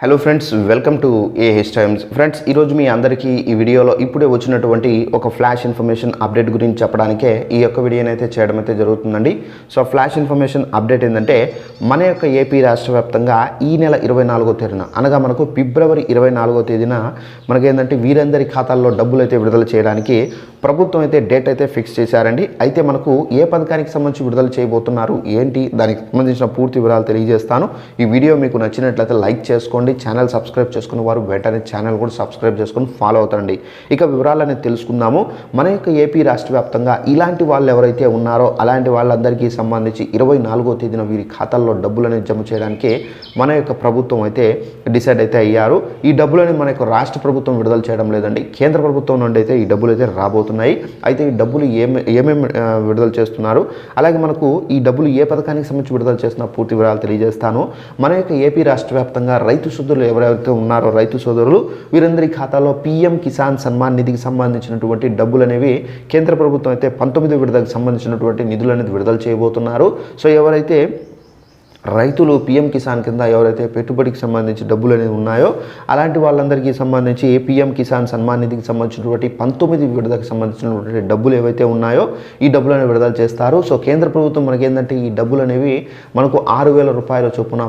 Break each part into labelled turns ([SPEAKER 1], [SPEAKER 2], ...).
[SPEAKER 1] Hello friends welcome to AH Times friends ఈరోజు మీ అందరికీ ఈ వీడియోలో ఇప్పుడే వచ్చినటువంటి ఒక ఫ్లాష్ ఇన్ఫర్మేషన్ అప్డేట్ గురించి చెప్పడానికే ఈ యొక్క వీడియోని అయితే చేయడం అయితే జరుగుతుందండి. సో ఫ్లాష్ ఇన్ఫర్మేషన్ అప్డేట్ ఏంటంటే మన యొక్క ఏపీ రాష్ట్ర వ్యాప్తంగా ఈ నెల ఇరవై నాలుగో తేదీన అనగా మనకు ఫిబ్రవరి ఇరవై నాలుగో తేదీన మనకేంటంటే వీరందరి ఖాతాల్లో డబ్బులు అయితే విడుదల చేయడానికి ప్రభుత్వం అయితే డేట్ అయితే ఫిక్స్ చేశారండి. అయితే మనకు ఏ పథకానికి సంబంధించి విడుదల చేయబోతున్నారు ఏంటి దానికి సంబంధించిన పూర్తి వివరాలు తెలియజేస్తాను. ఈ వీడియో మీకు నచ్చినట్లయితే లైక్ చేసుకోండి. ఛానల్ సబ్స్క్రైబ్ చేసుకున్న వారు వెంటనే ఛానల్ కూడా సబ్స్క్రైబ్ చేసుకొని ఫాలో అవుతారండి. ఇక వివరాలనేది తెలుసుకుందాము. మన యొక్క ఏపీ రాష్ట్ర వ్యాప్తంగా ఇలాంటి వాళ్ళు ఎవరైతే ఉన్నారో అలాంటి వాళ్ళందరికీ సంబంధించి ఇరవై నాలుగో తేదీన వీరి ఖాతాల్లో డబ్బులు జమ చేయడానికి మన యొక్క ప్రభుత్వం అయితే డిసైడ్ అయితే అయ్యారు. ఈ డబ్బులని మన యొక్క రాష్ట్ర ప్రభుత్వం విడుదల చేయడం లేదండి. కేంద్ర ప్రభుత్వం నుండి అయితే ఈ డబ్బులు అయితే రాబోతున్నాయి. అయితే ఈ డబ్బులు ఏమే ఏమేమి విడుదల చేస్తున్నారు? అలాగే మనకు ఈ డబ్బులు ఏ పథకానికి సంబంధించి విడుదల చేస్తున్న పూర్తి వివరాలు తెలియజేస్తాను. మన యొక్క ఏపీ రాష్ట్ర వ్యాప్తంగా రైతు సోదరులు ఎవరైతే ఉన్నారో రైతు సోదరులు వీరందరి ఖాతాలో పీఎం కిసాన్ సన్మాన్ నిధికి సంబంధించినటువంటి డబ్బులు అనేవి కేంద్ర ప్రభుత్వం అయితే పంతొమ్మిది విడుదలకు సంబంధించినటువంటి నిధులు అనేది విడుదల చేయబోతున్నారు. సో ఎవరైతే రైతులు పిఎం కిసాన్ కింద ఎవరైతే పెట్టుబడికి సంబంధించి డబ్బులు అనేవి ఉన్నాయో అలాంటి వాళ్ళందరికీ సంబంధించి పిఎం కిసాన్ సన్మాన్ నిధికి సంబంధించినటువంటి పంతొమ్మిది విడుదలకు సంబంధించినటువంటి డబ్బులు ఏవైతే ఉన్నాయో ఈ డబ్బులు అనేవి విడుదల చేస్తారు. సో కేంద్ర ప్రభుత్వం మనకి ఏంటంటే ఈ డబ్బులు అనేవి మనకు ఆరు వేల రూపాయల చొప్పున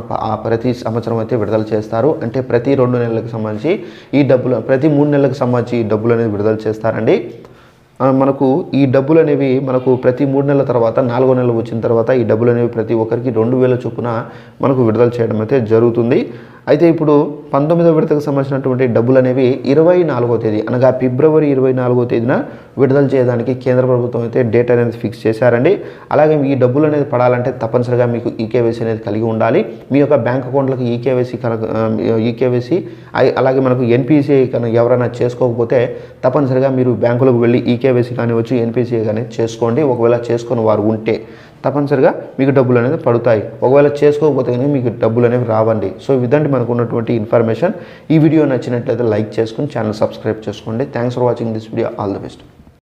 [SPEAKER 1] ప్రతి సంవత్సరం అయితే విడుదల చేస్తారు. అంటే ప్రతి రెండు నెలలకు సంబంధించి ఈ డబ్బులు ప్రతి మూడు నెలలకు సంబంధించి ఈ డబ్బులు అనేది విడుదల చేస్తారండి. మనకు ఈ డబ్బులు అనేవి మనకు ప్రతి మూడు నెలల తర్వాత నాలుగో నెలలు వచ్చిన తర్వాత ఈ డబ్బులు అనేవి ప్రతి ఒక్కరికి రెండు వేల చొప్పున మనకు విడుదల చేయడం అయితే జరుగుతుంది. అయితే ఇప్పుడు పంతొమ్మిదవ విడతకు సంబంధించినటువంటి డబ్బులు అనేవి ఇరవై నాలుగో తేదీ అనగా ఫిబ్రవరి ఇరవై నాలుగో తేదీన విడుదల చేయడానికి కేంద్ర ప్రభుత్వం అయితే డేట్ అనేది ఫిక్స్ చేశారండి. అలాగే ఈ డబ్బులు అనేది పడాలంటే తప్పనిసరిగా మీకు ఈకేవైసీ అనేది కలిగి ఉండాలి. మీ యొక్క బ్యాంక్ అకౌంట్లకు ఈకేవైసీ కనుక ఈకేవైసీ అలాగే మనకు ఎన్పిసిఐ కనుక ఎవరైనా చేసుకోకపోతే తప్పనిసరిగా మీరు బ్యాంకులకు వెళ్ళి ఈకేవైసీ కానివచ్చు ఎన్పిసిఐ కానీ చేసుకోండి. ఒకవేళ చేసుకుని వారు ఉంటే తప్పనిసరిగా మీకు డబ్బులు అనేది పడతాయి. ఒకవేళ చేసుకోకపోతే కనుక మీకు డబ్బులు అనేవి రావండి. సో ఇదండి మనకు ఉన్నటువంటి ఇన్ఫర్మేషన్. ఈ వీడియో నచ్చినట్లయితే లైక్ చేసుకుని ఛానల్ సబ్స్క్రైబ్ చేసుకోండి. Thanks for watching this video all the best